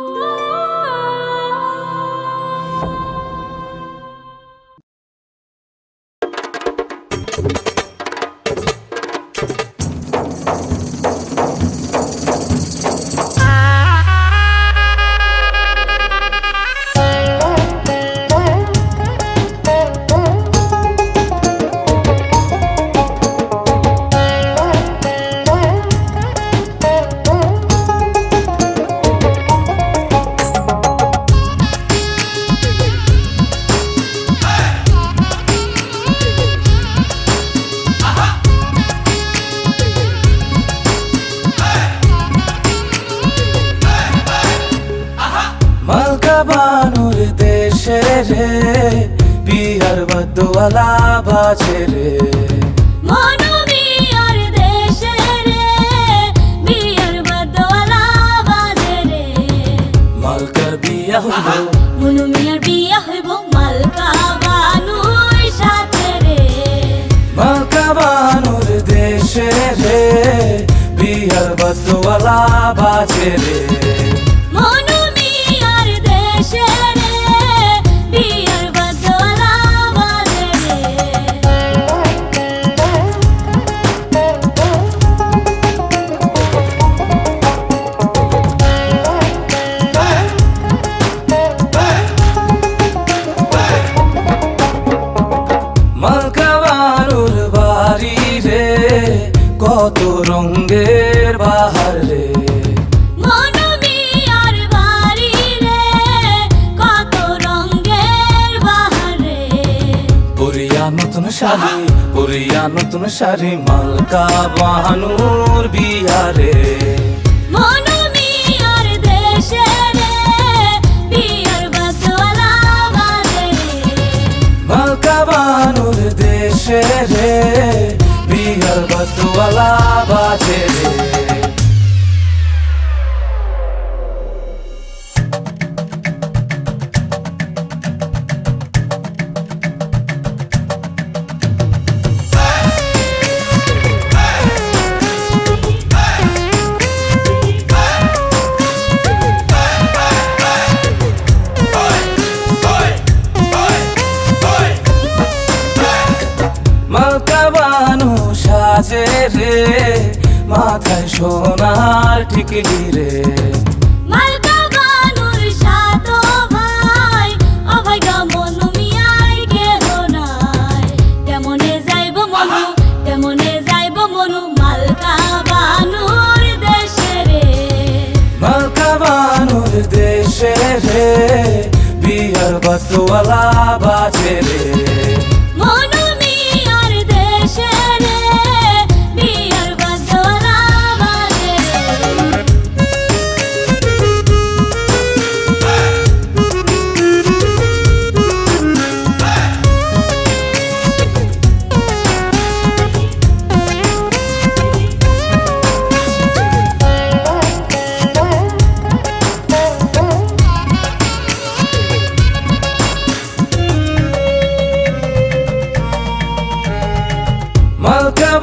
মালকা বানুর দেশে রে বিহার বদওয়ালা বাজে রে। মনোবিয়ার দেশে রে বিয়ার বদলা বাজে রে। মালকার বিয়া হইল। মনুমিয়ার বিয়া হইব মালকা বানুর সাথে রে। মালকা বানুর দেশে রে বিহার বদওয়ালা বাজে রে। রঙ্গের বাহার রে। নতুন শাড়ি পরিয়া নতুন শাড়ি মালকা বানুর বিহারে। মালকা বানুর দেশে রে। বিহার বদওয়ালা বাজে যাইব মনু মালকা বানুর দেশে রে। দেশে রে বিহার বদওয়ালা বাজে রে।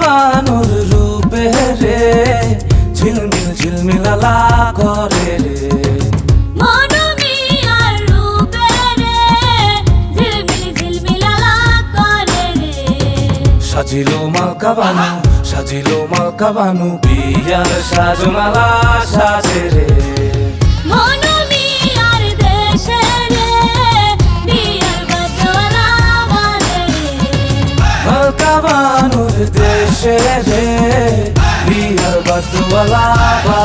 বানুর রূপে রে ঝিলমিল ঝিলমিলালা করে রে। সাজিল মালকা বানু সাজিল মালকা বানু বিয়ার সাজমালা সাজে রে। দেশে রে বিহার বদওয়ালা বাজে রে